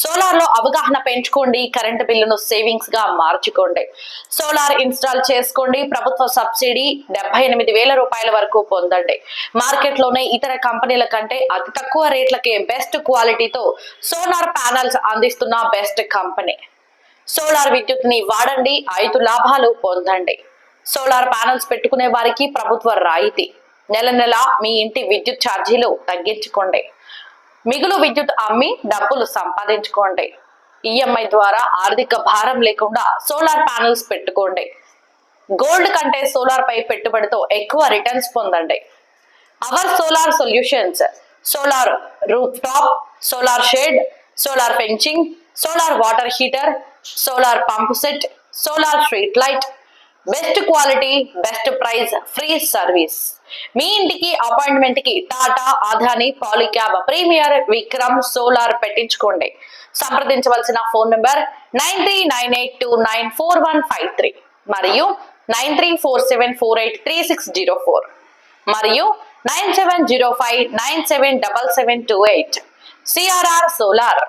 సోలార్లో అవగాహన పెంచుకోండి కరెంటు బిల్లును సేవింగ్స్గా మార్చుకోండి. సోలార్ ఇన్స్టాల్ చేసుకోండి ప్రభుత్వ సబ్సిడీ డెబ్బై ఎనిమిది వేల రూపాయల వరకు పొందండి. మార్కెట్లోనే ఇతర కంపెనీల కంటే అతి తక్కువ రేట్లకే బెస్ట్ క్వాలిటీతో సోలార్ ప్యానల్స్ అందిస్తున్న బెస్ట్ కంపెనీ. సోలార్ విద్యుత్ని వాడండి ఐదు లాభాలు పొందండి. సోలార్ ప్యానల్స్ పెట్టుకునే వారికి ప్రభుత్వ రాయితీ. నెల నెల మీ ఇంటి విద్యుత్ ఛార్జీలు తగ్గించుకోండి. మిగులు విద్యుత్ అమ్మి డబ్బులు సంపాదించుకోండి. ఈఎంఐ ద్వారా ఆర్థిక భారం లేకుండా సోలార్ ప్యానెల్స్ పెట్టుకోండి. గోల్డ్ కంటే సోలార్ పై పెట్టుబడితో ఎక్కువ రిటర్న్స్ పొందండి. Our solar solutions solar roof top solar shade solar fencing solar water heater solar pump set solar street light best quality best price free service మీ ఇంటికి అపాయింట్మెంట్కి టాటా ఆధాని పాలిక్యాబ్ ప్రీమియర్ విక్రమ్ సోలార్ పెట్టించుకోండి. సంప్రదించవలసిన phone number nine three nine eight two nine four one five three మరియు nine three four seven four eight three six zero four మరియు nine seven zero five nine seven double seven two eight. CRR solar